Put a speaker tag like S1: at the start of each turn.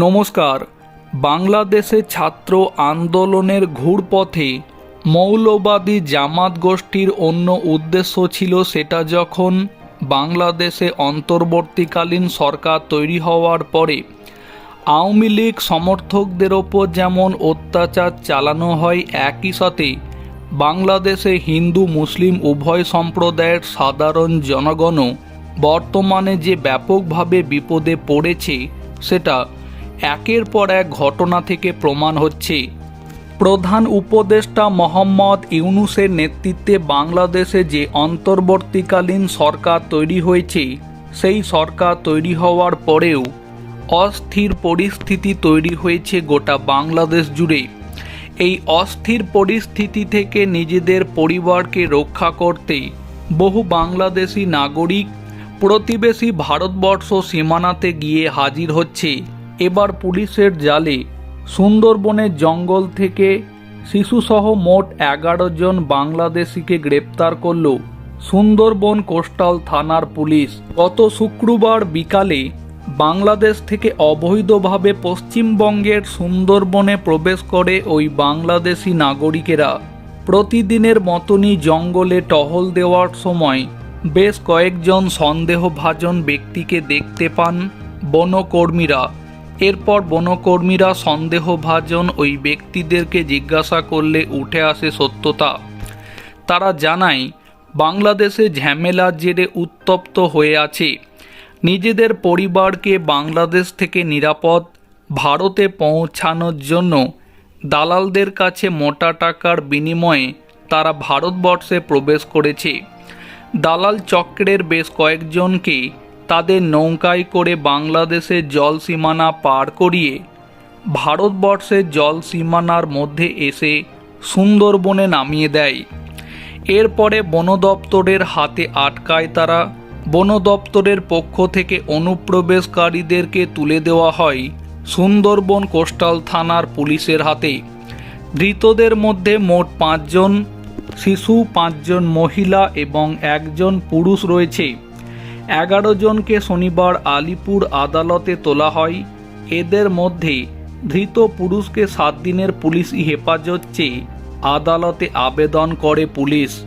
S1: নমস্কার। বাংলাদেশে ছাত্র আন্দোলনের ঘুরপথে মৌলবাদী জামাত গোষ্ঠীর অন্য উদ্দেশ্য ছিল সেটা যখন বাংলাদেশে অন্তর্বর্তীকালীন সরকার তৈরি হওয়ার পরে আওয়ামী লীগ সমর্থকদের ওপর যেমন অত্যাচার চালানো হয়, একই সাথে বাংলাদেশে হিন্দু, মুসলিম উভয় সম্প্রদায়ের সাধারণ জনগণও বর্তমানে যে ব্যাপকভাবে বিপদে পড়েছে সেটা একের পর এক ঘটনা থেকে প্রমাণ হচ্ছে। প্রধান উপদেষ্টা মোহাম্মদ ইউনুসের নেতৃত্বে বাংলাদেশে যে অন্তর্বর্তীকালীন সরকার তৈরি হয়েছে, সেই সরকার তৈরি হওয়ার পরেও অস্থির পরিস্থিতি তৈরি হয়েছে গোটা বাংলাদেশ জুড়ে। এই অস্থির পরিস্থিতি থেকে নিজেদের পরিবারকে রক্ষা করতে বহু বাংলাদেশি নাগরিক প্রতিবেশী ভারতবর্ষ সীমানাতে গিয়ে হাজির হচ্ছে। এবার পুলিশের জালে সুন্দরবনের জঙ্গল থেকে শিশুসহ মোট এগারো জন বাংলাদেশিকে গ্রেপ্তার করল সুন্দরবন কোস্টাল থানার পুলিশ। গত শুক্রবার বিকালে বাংলাদেশ থেকে অবৈধভাবে পশ্চিমবঙ্গের সুন্দরবনে প্রবেশ করে ওই বাংলাদেশি নাগরিকেরা প্রতিদিনের মতনই জঙ্গলে টহল দেওয়ার সময় বেশ কয়েকজন সন্দেহভাজন ব্যক্তিকে দেখতে পান বনকর্মীরা। এরপর বনকর্মীরা সন্দেহভাজন ওই ব্যক্তিদেরকে জিজ্ঞাসা করলে উঠে আসে সত্যতা। তারা জানায়, বাংলাদেশে ঝামেলার জেরে উত্তপ্ত হয়ে আছে। নিজেদের পরিবারকে বাংলাদেশ থেকে নিরাপদ, ভারতে পৌঁছানোর জন্য দালালদের কাছে মোটা টাকার বিনিময়ে তারা ভারতবর্ষে প্রবেশ করেছে। দালাল চক্রের বেশ কয়েকজনকে তাদের নৌকায় করে বাংলাদেশের জল সীমানা পার করিয়ে ভারতবর্ষের জল সীমানার মধ্যে এসে সুন্দরবনে নামিয়ে দেয়। এরপরে বন দপ্তরের হাতে আটকায় তারা। বন দপ্তরের পক্ষ থেকে অনুপ্রবেশকারীদেরকে তুলে দেওয়া হয় সুন্দরবন কোস্টাল থানার পুলিশের হাতে। ধৃতদের মধ্যে মোট পাঁচজন শিশু, পাঁচজন মহিলা এবং একজন পুরুষ রয়েছে। এগারো জনকে শনিবার আলিপুর আদালতে তোলা হয়। এদের মধ্যে ধৃত পুরুষকে সাত দিনের পুলিশ হেফাজত চেয়ে আদালতে আবেদন করে পুলিশ।